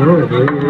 हरी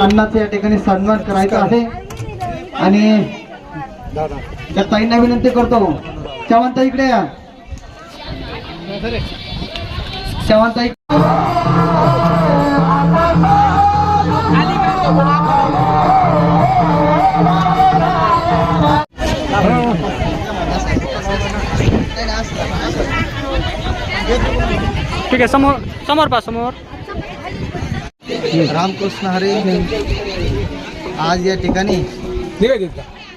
अण्णाचा या ठिकाणी सन्मान करायचा आहे. आणि त्या ताईंना विनंती करतो. चव्हाणताई इकडे या. चव्हाणताई ठीक आहे समोर समोर पा समोर. रामकृष्ण हरी. आज या ठिकाणी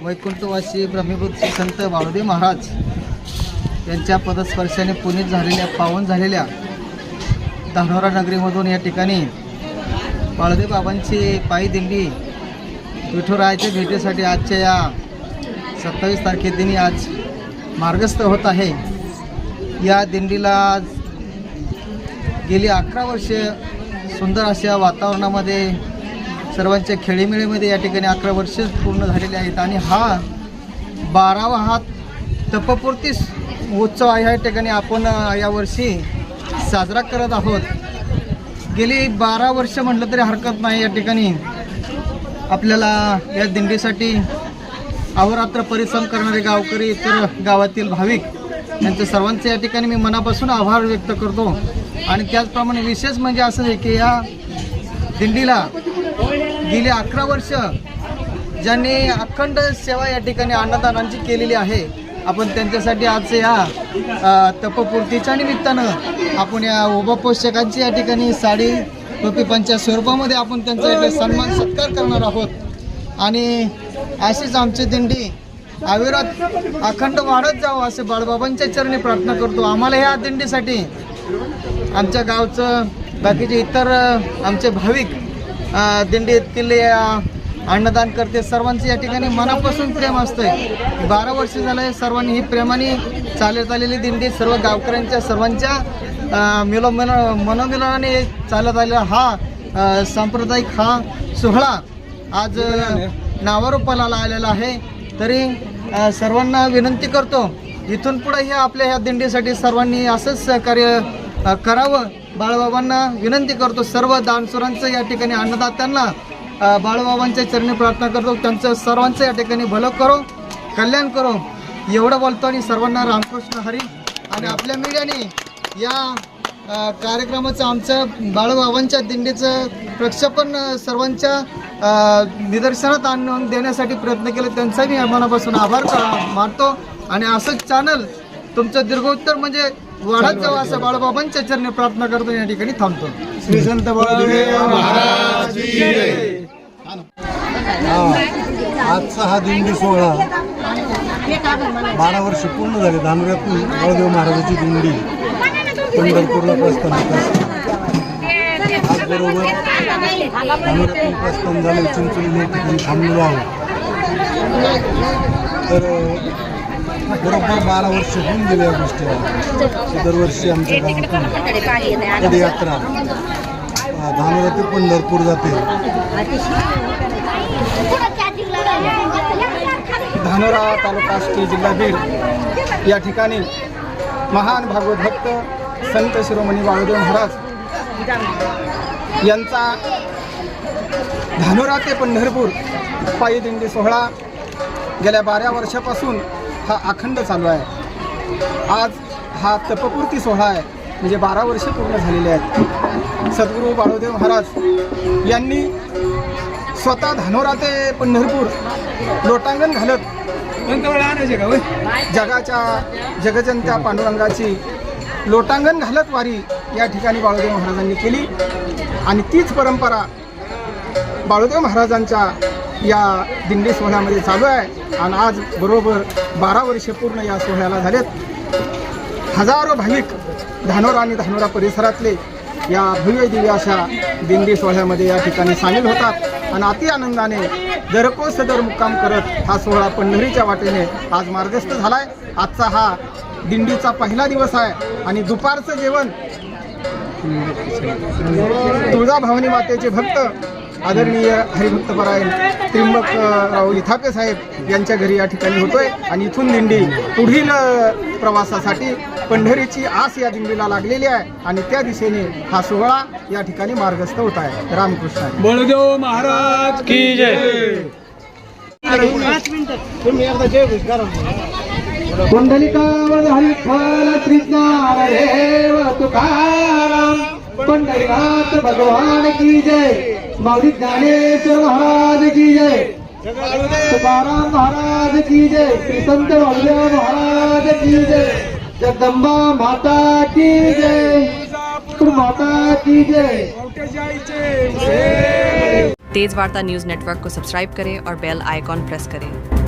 वैकुंठवासी ब्रह्मभूत संत बाळुदे महाराज यांच्या पदस्पर्शाने पुनीत झालेल्या पावन झालेल्या धानोरा नगरीमधून या ठिकाणी बाळदेव बाबांची पायी दिंडी विठुरायाच्या भेटीसाठी आजच्या या सत्तावीस तारखेदिनी आज मार्गस्थ होत आहे. या दिंडीला आज गेली अकरा वर्षे सुंदर अशा वातावरणामध्ये सर्वांच्या खेळीमेळीमध्ये या ठिकाणी अकरा वर्ष पूर्ण झालेली आहेत. आणि हा बारावा हा तपपूर्ती उत्सव आहे. या ठिकाणी आपण यावर्षी साजरा करत आहोत. गेली बारा वर्ष म्हटलं तरी हरकत नाही. या ठिकाणी आपल्याला या दिंडीसाठी अहोरात्र परिश्रम करणारे गावकरी इतर गावातील भाविक यांचं सर्वांचे या ठिकाणी मी मनापासून आभार व्यक्त करतो. आणि त्याचप्रमाणे विशेष म्हणजे असं आहे की या दिंडीला गेली अकरा वर्ष ज्यांनी अखंड सेवा या ठिकाणी अन्नदानांची केलेली आहे आपण त्यांच्यासाठी आज या तपपूर्तीच्या निमित्तानं आपण या उभा पोषकांची या ठिकाणी साडी टोपीपांच्या स्वरूपामध्ये आपण त्यांचा सन्मान सत्कार करणार आहोत. आणि अशीच आमची दिंडी अविरत अखंड वाढत जावं असे बाळबाबांच्या चरणी प्रार्थना करतो. आम्हाला ह्या दिंडीसाठी आमच्या गावचं बाकीचे इतर आमचे भाविक अ, दिंडीतील अन्नदान करते. सर्वांचे या ठिकाणी मनापासून प्रेम असतंय. बारा वर्ष झालं सर्वांनी ही प्रेमाने चालत आलेली दिंडी सर्व गावकऱ्यांच्या सर्वांच्या मिलो मन मनोमिलनाने चालत आलेला हा सांप्रदायिक हा सोहळा आज नावारूपाला आलेला आहे. तरी सर्वांना विनंती करतो इथून पुढे हे आपल्या ह्या दिंडीसाठी सर्वांनी असंच सहकार्य करावं. बाळबाबांना विनंती करतो सर्व दानसुरांचं या ठिकाणी अन्नदात्यांना बाळबाबांच्या चरणी प्रार्थना करतो त्यांचं सर्वांचं या ठिकाणी भलं करो कल्याण करो. एवढं बोलतो आणि सर्वांना रामकृष्ण हरी. आणि आपल्या मीडियाने या कार्यक्रमाचं आमचं बाळूबाबांच्या दिंडीचं प्रक्षेपण सर्वांच्या निदर्शनात आणून देण्यासाठी प्रयत्न केले. त्यांचा मी मनापासून आभार मानतो. आणि असंच चॅनल तुमचं दीर्घोत्तर म्हणजे वाढत जावं असं बाळूबाबांच्या चरणी प्रार्थना करतो. या ठिकाणी थांबतो. श्री संत महाराज आजचा हा दिंडी सोहळा. बारा वर्ष पूर्ण झाले धानोऱ्यातून बळदेव महाराजाची दिंडी. पंढरपूरला प्रस्थान बरोबर प्रस्थान झाले चिंचोली या ठिकाणी थांबलेलो आहोत तर बरोबर बारा वर्ष होऊन गेले या गोष्टीला दरवर्षी आमच्या गावातून पदयात्रा धानोरा ते पंढरपूर जाते धानोरा तालुका आष्टी जिल्हा बीड या ठिकाणी महान भागवत भक्त संत शिरोमणी बाळूदेव महाराज यांचा धानोरा ते पंढरपूर पायी दिंडी सोहळा गेल्या बारा वर्षापासून हा अखंड चालू आहे. आज हा तपपूर्ती सोहळा आहे म्हणजे बारा वर्षे पूर्ण झालेले आहेत. सद्गुरू बाळूदेव महाराज यांनी स्वतः धानोरा ते पंढरपूर लोटांगण घालत जगाच्या जगजंत्या पांडुरंगाची लोटांगण घालत वारी या ठिकाणी बाळूदेव महाराजांनी केली. आणि तीच परंपरा बाळूदेव महाराजांच्या या दिंडी सोहळ्यामध्ये चालू आहे. आणि आज बरोबर बारा वर्षे पूर्ण या सोहळ्याला झालेत. हजारो भाविक धानोरा आणि धानोरा परिसरातले या भव्य दिव्य अशा दिंडी सोहळ्यामध्ये या ठिकाणी सामील होतात. आणि अति आनंदाने दरकोस दर मुक्काम करत हा सोहळा पंढरीच्या वाटेने आज मार्गस्थ आहे आजचा हा दिंडीचा पहिला दिवस आहे आणि दुपारचं जेवण तुळजाभवानी मातेचे भक्त आदरणीय हरिभक्तपरायण त्रिंबकराव इथापे साहेब यांच्या घरी या ठिकाणी होतोय. आणि इथून दिंडी पुढील प्रवासासाठी पंढरीची आस या दिंडीला लागलेली आहे आणि त्या दिशेने हा सोहळा या ठिकाणी मार्गस्थ होत आहे. रामकृष्ण. बळदेव महाराज की जय. पुंडलिकावर श्री ज्ञानदेव तुकाराम। पंढरीनाथ भगवान की जय। माऊली ज्ञानेश्वर महाराज की जय। तुकाराम महाराज की जय। संत महाराज की जय। जगदंबा माता की जय। माता की जय। तेज वार्ता न्यूज़ नेटवर्क को सब्सक्राइब करें और बेल आइकॉन प्रेस करें।